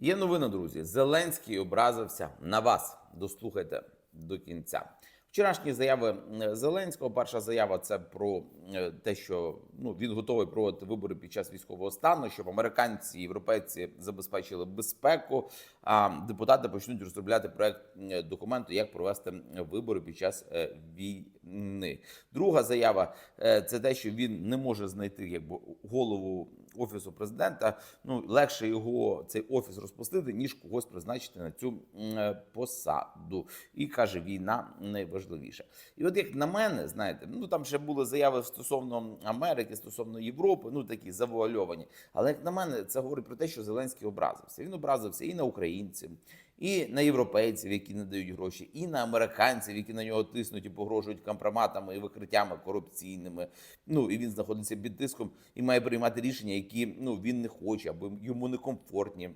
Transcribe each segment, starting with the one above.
Є новина, друзі. Зеленський образився на вас. Дослухайте до кінця. Вчорашні заяви е, Зеленського. Перша заява це про е, те, що ну він готовий проводити вибори під час військового стану, щоб американці європейці забезпечили безпеку. А депутати почнуть розробляти проект е, документу, як провести вибори під час війни. Друга заява це те, що він не може знайти якби голову офісу президента. Ну легше його цей офіс розпустити, ніж когось призначити на цю е, посаду. І каже, війна найважливіша. І от як на мене, знаєте, ну там ще були заяви стосовно Америки, стосовно Європи, ну такі завуальовані. Але як на мене, це говорить про те, що Зеленський образився. Він образився і на українців, і на європейців, які не дають гроші, і на американців, які на нього тиснуть і погрожують компроматами і викриттями корупційними. Ну і він знаходиться під тиском і має приймати рішення, які ну він не хоче, або йому не комфортні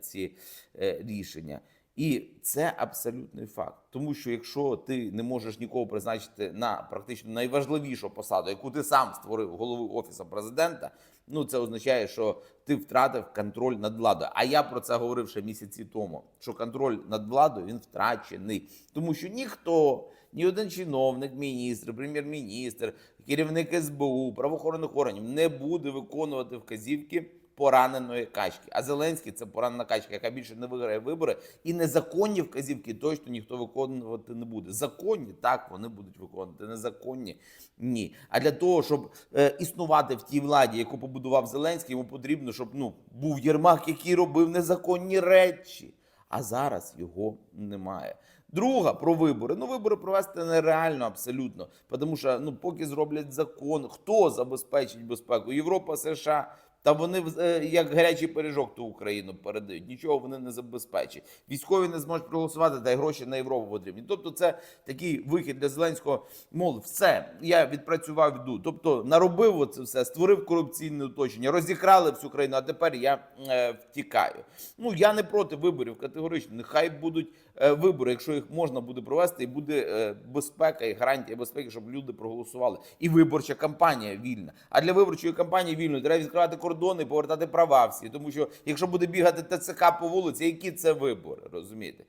ці е, рішення. І це абсолютний факт, тому що якщо ти не можеш нікого призначити на практично найважливішу посаду, яку ти сам створив голови офісу президента, ну це означає, що ти втратив контроль над владою. А я про це говорив ще місяці тому. Що контроль над владою він втрачений, тому що ніхто, ні один чиновник, міністр, прем'єр-міністр, керівник СБУ, правоохоронних органів не буде виконувати вказівки пораненої качки. А Зеленський це поранена качка, яка більше не виграє вибори. І незаконні вказівки точно ніхто виконувати не буде. Законні так вони будуть виконувати. Незаконні ні. А для того, щоб е, існувати в тій владі, яку побудував Зеленський, йому потрібно, щоб ну був Єрмак, який робив незаконні речі. А зараз його немає. Друга про вибори. Ну, вибори провести нереально абсолютно. Тому що ну, поки зроблять закон, хто забезпечить безпеку? Європа, США. Та вони е, як гарячий пиріжок ту Україну передають. Нічого вони не забезпечать. Військові не зможуть проголосувати, та й гроші на Європу потрібні. Тобто, це такий вихід для Зеленського. Мов, все, я відпрацював йду. Тобто наробив оце все, створив корупційне оточення, розікрали всю країну. А тепер я е, втікаю. Ну я не проти виборів категорично. Нехай будуть е, вибори, якщо їх можна буде провести, і буде е, безпека і гарантія безпеки, щоб люди проголосували. І виборча кампанія вільна. А для виборчої кампанії вільної треба відкривати кордони повертати права всі. Тому що якщо буде бігати ТЦК по вулиці, які це вибори, розумієте?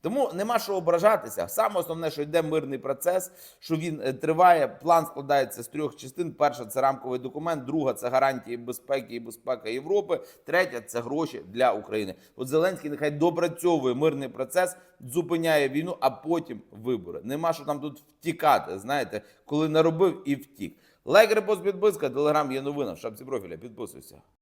Тому нема що ображатися. Саме основне, що йде мирний процес, що він е, триває. План складається з трьох частин: перша це рамковий документ, друга це гарантії безпеки і безпека Європи. Третя це гроші для України. От Зеленський нехай допрацьовує мирний процес, зупиняє війну, а потім вибори. Нема що там тут втікати. Знаєте, коли наробив і втік. Лайк, репост, підписка, телеграм є новина в шапці профіля. Підписуйся.